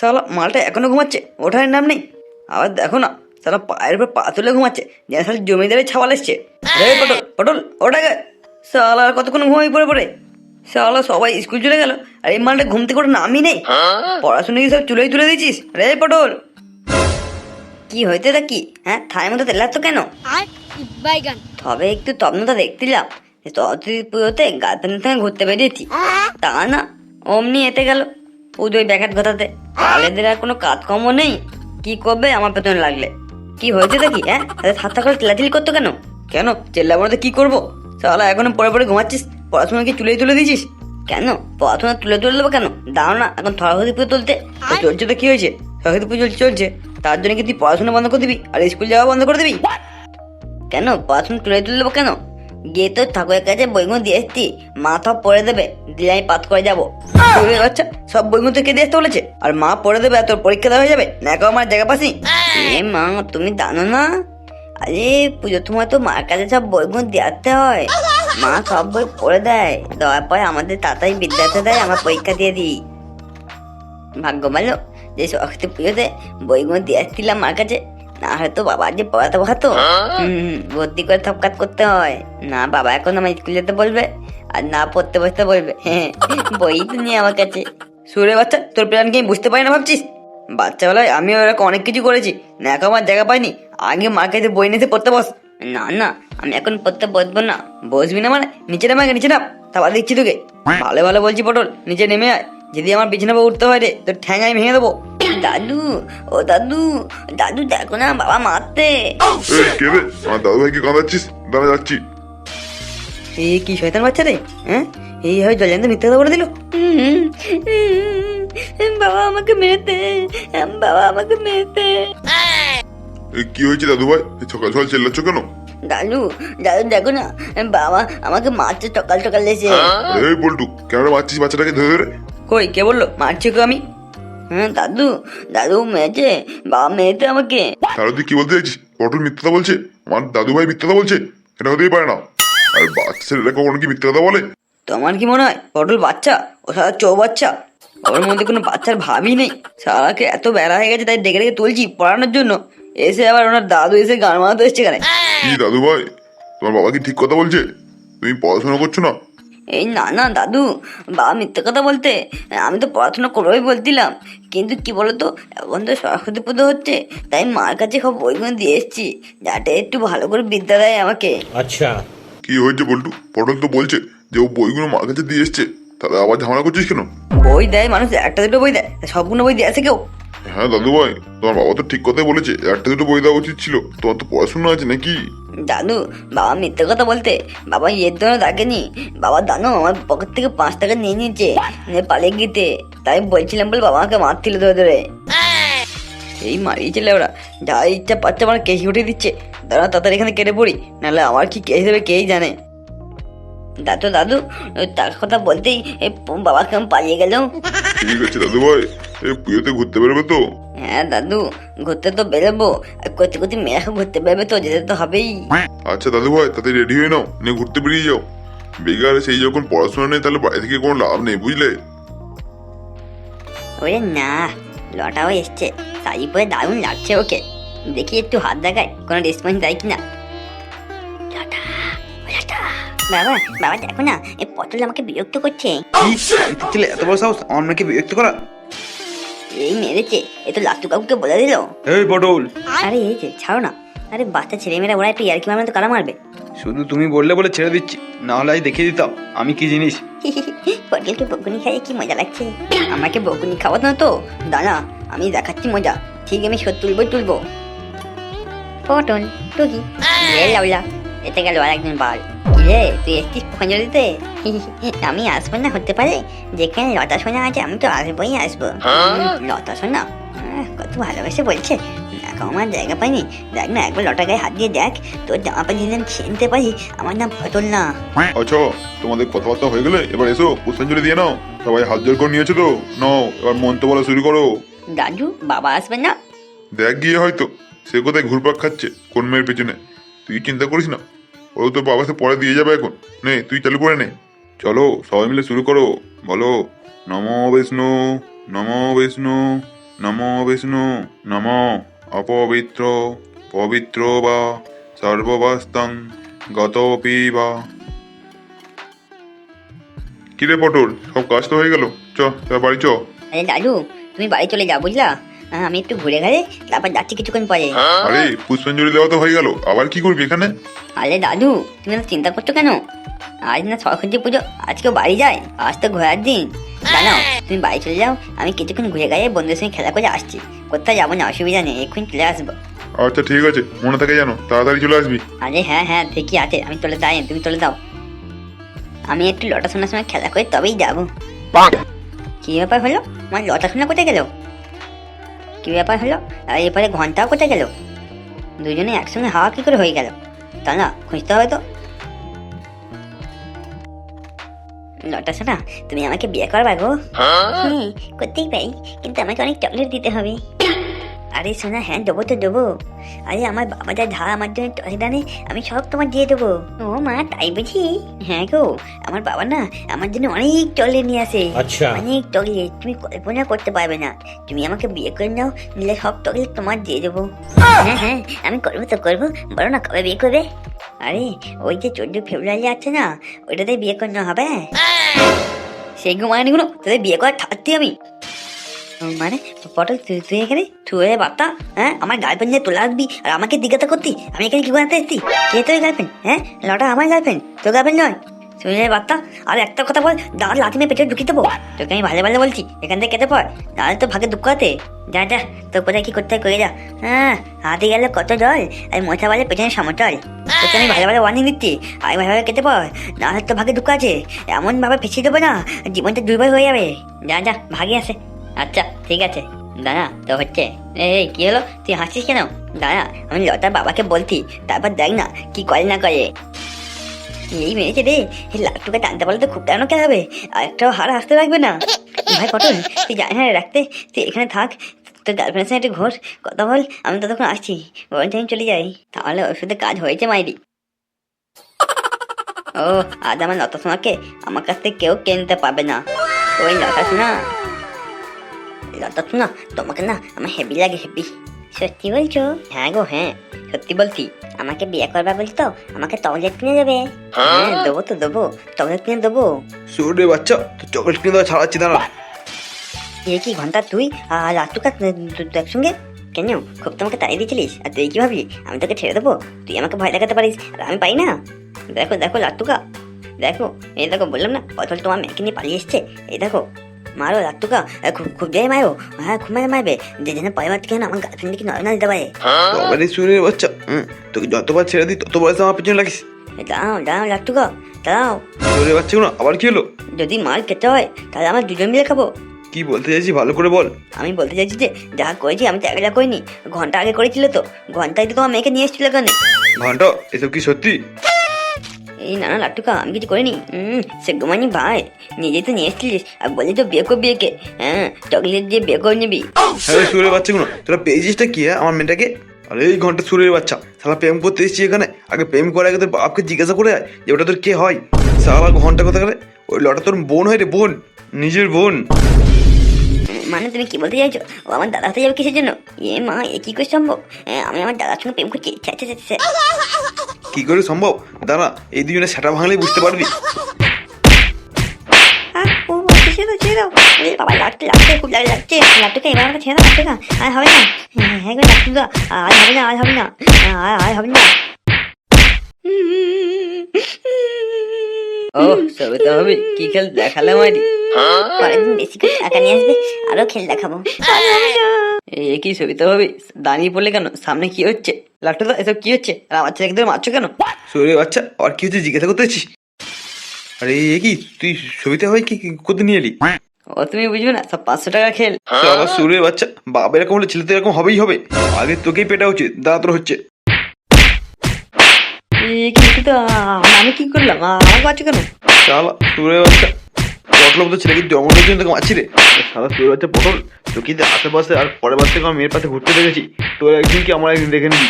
সালা মালটা এখনও ঘুমাচ্ছে ওঠার নাম নেই। আবার দেখো না সালা পায়ের উপর পা তুলে ঘুমাচ্ছে যেন সালা জমিদারে ছাওয়াল এসছে। রে পটল পটল ওটাকে সালা আর কতক্ষণ ঘুমাই পড়ে পড়ে? সালা সবাই স্কুল চলে গেল আর এই মালটা ঘুম থেকে ওটা নামই নেই। পড়াশোনা কি সব চুলোই তুলে দিয়েছিস? রে পটল। কি হইতে তা কি? হ্যাঁ থায়ের মতো তেলাচ্ছ কেন? তবে একটু তপ্নতা দেখতে যে সরস্বতী পুজোতে গার্লফ্রেন্ডের সঙ্গে ঘুরতে বেরিয়েছি। তা না অমনি এতে গেল পুজোয় ব্যাঘাত ঘটাতে। তাহলেদের আর কোনো কাজকর্ম নেই। কি করবে আমার পেছনে লাগলে? কি হয়েছে দেখি হ্যাঁ? সাতটা করে চিল্লাচিল্লি করতো কেন? কেন? চেল্লাবো না তো কি করব? সালা এখনও পরে পরে ঘুমাচ্ছিস? পড়াশোনা কি তুলেই তুলে দিয়েছিস? কেন? পড়াশোনা তুলে তুলে দেবো কেন? দাও না এখন সরস্বতী পুজো তুলতে। চলছে তো কি হয়েছে? সরস্বতী পুজো চলছে। তার জন্য কি তুই পড়াশোনা বন্ধ করে দিবি? আর স্কুল যাওয়া বন্ধ করে দিবি? কেন? পড়াশোনা তুলে তুলে দেবো কেন? গিয়ে তো ঠাকুরের কাছে বইগুলো দিয়ে এসছি। মাথা পড়ে দেবে দিলে আমি পাত করে যাব। বাচ্চা সব বইগুলো থেকে দিয়ে আসতে বলেছে। আর মা পড়ে দেবে তোর পরীক্ষা দেওয়া হয়ে যাবে। না আমার জায়গা পাসি। এ মা তুমি জানো না? আরে পুজোর তোমার তো মার কাছে সব বইগুলো দিয়ে আসতে হয়। মা সব বই পড়ে দেয়। দেওয়ার পরে আমাদের তাতাই বিদ্যাতে দেয় আমরা পরীক্ষা দিয়ে দিই। ভাগ্য ভালো যে সরস্বতী পুজোতে বইগুলো দিয়ে আসছিলাম মার কাছে। না হয়তো বাবা যে পড়াতে হুম ভর্তি করে থপকাত করতে হয়। না বাবা এখন আমার স্কুল যেতে বলবে আর না পড়তে বসতে বলবে। বই তো নিয়ে আমার কাছে। সুরে বাচ্চা তোর প্ল্যান কি আমি বুঝতে পারি না ভাবছিস? বাচ্চাবেলায় আমিও এরকম অনেক কিছু করেছি। না এখন আমার জায়গা পাইনি। আগে মার কাছে বই নিতে পড়তে বস। না না আমি এখন পড়তে বসবো না। বসবি না মানে নিচে নাম নিচে নাম। তারপর দিচ্ছি তোকে। ভালো ভালো বলছি পটল নিচে নেমে আয়। যদি আমার বিছানা উঠতে হয় রে তোর ঠ্যাং আমি ভেঙে দেবো। দাদু ও দাদু দাদু দেখো না বাবা মারতে। এই কে রে? আমার দাদু ভাইকে কাঁদাচ্ছিস দাঁড়া যাচ্ছি। এই কি শয়তান বাচ্চা রে হ্যাঁ? এই হয় জলেন্দ্র মিথ্যা কথা বলে দিল। বাবা আমাকে মেরেতে বাবা আমাকে মেরেতে কি হয়েছে দাদু ভাই? সকাল সকাল চেল্লাচ্ছ কেন? দাদু দাদু দেখো না বাবা আমাকে মারছে সকাল সকাল এসে এই বল্টু কেন মারছিস বাচ্চাটাকে ধরে ধরে? কই কে বলল? মারছে কো আমি? হ্যাঁ দাদু দাদু মেরেছে বাবা মেরেছে আমাকে। তাহলে তুই কি বলতে চাইছিস? পটল মিথ্যাটা বলছে? আমার দাদু ভাই মিথ্যাটা বলছে? এটা হতেই পারে না। আর বাচ্চা ছেলেরা কখনো কি মিথ্যা কথা বলে? তোমার কি মনে হয়? পটল বাচ্চা? ও সারা চৌ বাচ্চা? ওর মধ্যে কোনো বাচ্চার ভাবই নেই। সারাকে এত বেড়া হয়ে গেছে তাই ডেকে ডেকে তুলছি পড়ানোর জন্য। এসে আবার ওনার দাদু এসে গান মারাতে এসছে এখানে। কি দাদু ভাই তোমার বাবা কি ঠিক কথা বলছে? তুমি পড়াশোনা করছ না? এই না না দাদু বা মিথ্যে কথা বলতে আমি তো পড়াশোনা করবোই বলছিলাম। কিন্তু কি বলতো এখন তো সরস্বতী পুজো হচ্ছে তাই মার কাছে সব বইগুলো দিয়ে এসেছি যাতে একটু ভালো করে বিদ্যা দেয় আমাকে। আচ্ছা। কি হয়েছে বলটু? পটল তো বলছে যে ও বইগুলো মার কাছে দিয়ে এসছে তাহলে আবার ঝামেলা করছিস কেন? বই দেয় মানুষ একটা দুটো বই দেয় সবগুলো বই দিয়ে আছে কেউ? হ্যাঁ দাদু ভাই তোমার বাবা তো ঠিক কথাই বলেছে একটা দুটো বই দেওয়া উচিত ছিল তোমার তো পড়াশোনা আছে নাকি? দাদু বাবা মিথ্যে কথা বলতে। বাবা ইয়ের জন্য ডাকেনি বাবা জানো আমার পকেট থেকে পাঁচ টাকা নিয়ে নিয়েছে, নিয়ে পালিয়ে গিয়েতে তাই বলছিলাম বলে বাবা আমাকে মারছিল ধরে ধরে। এই মারিয়েছে ওরা যা ইচ্ছা পাচ্ছে আমার কেস উঠিয়ে দিচ্ছে। দাঁড়া, তাড়াতাড়ি এখানে কেটে পড়ি, নাহলে আমার কি কেস দেবে কেই জানে। দাদু দাদু তার কথা বলতেই এই প- বাবা কেমন পালিয়ে গেল ঠিক আছে দাদু ভাই পুজোতে ঘুরতে বেরোবে তো? হ্যাঁ দাদু ঘুরতে তো বেরোবো। আর করতে করতে ঘুরতে বেরোবে তো যেতে তো হবেই। আচ্ছা দাদু ভাই তাতে রেডি হয়ে নাও নিয়ে ঘুরতে বেরিয়ে যাও। বেকার সেই যখন পড়াশোনা নেই তাহলে বাড়ি থেকে কোনো লাভ নেই বুঝলে? ওরে না লটাও এসছে। শাড়ি পরে দারুণ লাগছে ওকে। দেখি একটু হাত দেখায় কোনো রেসপন্স দেয় কিনা। লটা, লটা। বাবা বাবা দেখো না এই পটল আমাকে বিরক্ত করছে। এত বড় সাহস? আমার মেয়েকে বিরক্ত করা? এই মেরেছে এ তো লাট্টু কাকুকে বলে দিল। এই পটল। আরে এই যে ছাড়ো না। আরে বাচ্চা ছেলে মেয়েরা ওরা একটু ইয়ার্কি মারবে তো কারা মারবে। শুধু তুমি বললে বলে ছেড়ে দিচ্ছি না হলে আজ দেখিয়ে দিতাম আমি কি জিনিস? পটলকে বকুনি খাইয়ে কি মজা লাগছে। আমাকে বকুনি খাওয়াতো না তো দাঁড়া আমি দেখাচ্ছি মজা। ঠিক আমি সত্যি তুলবো তুলবো। পটল টুকি। লাউলা এতে গেল আর একজন বাল। রে তুই এসছিস পঞ্জল দিতে? আমি আসব না হতে পারে যেখানে লতা সোনা আছে আমি তো আসবোই আসব। লতা সোনা? কত ভালোবেসে বলছে। দেখো আমার জায়গা পাইনি। দেখ না একবার লটা গায়ে হাত দিয়ে দেখ। তোর জামা পানি যেন চিনতে পারি আমার নাম পটল না। আচ্ছা তোমাদের কথাবার্তা হয়ে গেলে এবার এসো পুষ্পাঞ্জলি দিয়ে নাও। সবাই হাত জোর করে নিয়েছো তো? নাও এবার মন্ত্র বলা শুরু করো। দাদু বাবা আসবে না? দেখ গিয়ে হয়তো সে কোথায় ঘুরপাক খাচ্ছে কোন মেয়ের পেছনে? তুই চিন্তা করিস না। ও তোর বাবাকে পরে দিয়ে যাবে এখন। নে, তুই চালু করে নে। চলো, সবাই মিলে শুরু করো। বলো, নম বিষ্ণু নম বিষ্ণু নম বিষ্ণু, নম অপবিত্র, পবিত্র বা সর্ববাস্তং গতপি বা। কিরে পটল, সব কাজ তো হয়ে গেল? চ বাড়ি চ। আরে দাদু তুমি বাড়ি চলে যাও, বুঝলা? আমি একটু ঘুরে গেলে তারপর যাচ্ছি কিছুক্ষণ পরে। আরে পুষ্পাঞ্জলি দেওয়া তো হয়ে গেল। আবার কি করবি এখানে? আরে দাদু তুমি এত চিন্তা করছ কেন? আজ না সরস্বতী পুজো আজকেও বাড়ি যায়? আজ তো ঘোরার দিন। জানাও তুমি বাড়ি চলে যাও আমি কিছুক্ষণ ঘুরে গিয়ে বন্ধুদের সঙ্গে খেলা করে আসছি। কোথায় যাব না অসুবিধা নেই এক্ষুনি চলে আসব। আচ্ছা ঠিক আছে মনে থাকে জানো তাড়াতাড়ি চলে আসবি। আরে হ্যাঁ হ্যাঁ ঠিকই আছে আমি চলে যাই তুমি চলে যাও। আমি একটু লটা শোনার সময় খেলা করে তবেই যাব। কি ব্যাপার হলো? আমার লটা শোনা কোথায় গেল? কি ব্যাপার হলো? আর এরপরে ঘন্টাও কোথায় গেল? দুজনে একসঙ্গে হাওয়া কি করে হয়ে গেল? তা না খুঁজতে হবে তো। লটা শোনা তুমি আমাকে বিয়ে করবা গো। হ্যাঁ। করতেই পারি কিন্তু আমাকে অনেক চকলেট দিতে হবে। আরে সোনা হ্যাঁ দেবো তো দেবো। আরে আমার বাবাটা ধার আমার জন্য টসদানে আমি সব তোমার দিয়ে দেবো। ও মা তাই বুঝি? হ্যাঁ গো আমার বাবা না আমার জন্য অনেক টলে নিয়ে আসে। আচ্ছা। অনেক টলে তুমি কল্পনা করতে পারবে না। তুমি আমাকে বিয়ে করে নাও নিলে সব টলে তোমার দিয়ে দেবো। হ্যাঁ হ্যাঁ আমি করব তো করব বলো না কবে বিয়ে করবে? আরে ওই যে চোদ্দ ফেব্রুয়ারি আছে না ওইটাতে বিয়ে করে নেওয়া হবে? সেই গুমানিগুলো তোদের বিয়ে করে থাকতে আমি মানে পটল তুই তুই এখানে? তুই এ বার্তা হ্যাঁ? আমার গার্লফ্রেন্ড নিয়ে তোলা আসবি, আর আমাকে জিজ্ঞাসা করতি, আমি এখানে কি বানাতে এসেছি? কে তোর গার্লফ্রেন্ড হ্যাঁ? লটা আমার গার্লফ্রেন্ড তোর গার্লফ্রেন্ড নয়। শুনে বার্তা আর একটা কথা বল, দাঁড় লাঠি মেয়ে পেটে ঢুকিয়ে দেবো। তোকে আমি ভালো ভালো বলছি, এখান থেকে কেটে পর তাহলে তো ভাগে দুঃখ আছে। যা যা, তোর কোথায় কি করতে করে যা। হ্যাঁ হাতে গেলে কত জল আর মোছা বলে পেছনে সমতল। তোকে আমি ভালো ভালো ওয়ার্নিং দিচ্ছি, আর ভালোভাবে কেটে পর, নাহলে তো ভাগে দুঃখ আছে। এমন ভাবে ফেঁচিয়ে দেবো না, জীবনটা দুর্বল হয়ে যাবে। যা যা, ভাগে আসে। আচ্ছা ঠিক আছে। দাঁড়া, তো হচ্ছে। এই কি হলো? তুই হাসছিস কেন? দাঁড়া, আমি লতার বাবাকে বলছি, তারপর দেখ না, কি করে না করে। এই মেরেছে রে, এই লাটুকে টানতে পারলে তো খুব টানো কে হবে, আর একটাও হার আসতে লাগবে না। ভাই, পটল, তুই জানি না রাখতে, তুই এখানে থাক, তোর গার্লফ্রেন্ডের সঙ্গে একটু ঘোর, কথা বল, আমি ততক্ষণ আসছি বরঞ্চ আমি চলে যাই, তাহলে ওষুধে কাজ হয়েছে মাইরি। ও, আজ আমার লতা সোনাকে আমার কাছ থেকে কেউ কিনতে পারবে না। ওই লতা সোনা লতা সোনা তোমাকে না আমার হেভি লাগে হেভি সত্যি বলছো? হ্যাঁ গো হ্যাঁ সত্যি বলছি। আমাকে বিয়ে করবা বলছি তো আমাকে চকলেট কিনে দেবে। হ্যাঁ? দেবো তো দেবো। চকলেট কিনে দেবো। সুরে বাচ্চা তো চকলেট কিনে দেওয়া ছাড়াচ্ছি দাঁড়া। এ কি ঘণ্টা তুই আর লাটুকা একসঙ্গে কেন? খুব তোমাকে তাড়িয়ে দিয়েছিলিস। আর তুই কি ভাবলি? আমি তোকে ছেড়ে দেবো। তুই আমাকে ভয় দেখাতে পারিস আর আমি পাই না। দেখো দেখো লাটুকা দেখো এই দেখো বললাম না অথচ তোমার মেয়েকে নিয়ে পালিয়ে এসছে। এই দেখো মারো লাটুকা এ, খুব খুব যাই মারো। হ্যাঁ খুব মারে মারবে। যে যেন পরিবার থেকে না আমার গার্লফ্রেন্ডকে নয় না দিতে পারে। তবে সুরে বাচ্চা হুম, তোকে যতবার ছেড়ে দিই ততবার আমার পিছনে লাগিস। এ, দাঁড়াও দাঁড়াও লাটুকা দাঁড়াও। সুরে বাচ্চাগুলো আবার কি হলো? যদি মার খেতে হয় তাহলে আমরা দুজন মিলে খাব। কি বলতে চাইছি ভালো করে বল। আমি বলতে চাইছি যে যা করেছি আমি তো একলা করিনি। ঘণ্টা আগে করেছিল তো। ঘন্টায় তো তোমার মেয়েকে নিয়ে এসেছিল কেন ঘণ্টা এসব কি সত্যি? এই না লাট্টুকা আমি কিছু করিনি। হুম সে গোমানি ভাই নিজেই তো নিয়ে এসেছিলিস আর বলি তো বিয়ে করবি একে। হ্যাঁ চকলেট দিয়ে বিয়ে করে নিবি। হ্যাঁ সুরের বাচ্চাগুলো তোরা পেয়েছিসটা কি হ্যাঁ আমার মেয়েটাকে? আরে এই ঘণ্টা সুরের বাচ্চা সালা প্রেম করতে এসেছি এখানে আগে প্রেম করার আগে তোর বাপকে জিজ্ঞাসা করে আয় যে ওটা তোর কে হয়। সালা ঘণ্টা কথা করে ওই লটা তোর বোন হয় রে বোন নিজের বোন। মানে তুমি কি বলতে চাইছো? ও আমার দাদা হতে যাবে কিসের জন্য? এ মা এ কি করে সম্ভব? হ্যাঁ, আমি আমার দাদার সঙ্গে প্রেম করছি। কি করে সম্ভব? দাঁড়া এই দুজনে সেটা ভাঙলেই বুঝতে পারবি। ও ছেড়ে দাও, ছেড়ে দাও। বাবা লাগছে লাগছে খুব লাগে লাগছে। লাট্টুকা এবার আমাকে ছেড়ে দাও লাট্টুকা আর হবে না। হ্যাঁ, হ্যাঁ আর হবে না আর হবে না। আর আর হবে না। ও সবিতা হবে। কি খেল দেখালে মারি পরের দিন বেশি করে টাকা নিয়ে আসবে আরও খেল দেখাবো। এ কি সবিতা হবে দাঁড়িয়ে পড়লে কেন? সামনে কি হচ্ছে? লাট্টুদা এসব কি হচ্ছে? আর আমার ছেলেকে ধরে মারছো কেন? সুরের বাচ্চা আর কি হচ্ছে জিজ্ঞাসা করতে এসেছিস? আরে এ কি তুই ছবিতে হয় কি কি করতে নিয়ে এলি? ও তুমি বুঝবে না সব পাঁচশো টাকা খেল। সালা সুরের বাচ্চা বাবা এরকম হলে ছেলে তো এরকম হবেই হবে। আগে তোকেই পেটা উচিত দাঁড়া তোর হচ্ছে। আমি কি করলাম? আ- আমাকে পাচ্ছ কেন? শালা সুরের বাচ্চা। পটল তো কিন্তু জন্মের জন্য তোকে রে। সালা সুরের বাচ্চা পটল। চকিতে আশেপাশে আর পরের বার থেকে আমার মেয়ের পাশে ঘুরতে দেখেছি। তোর একদিন কি আমার একদিন দেখে নিবি?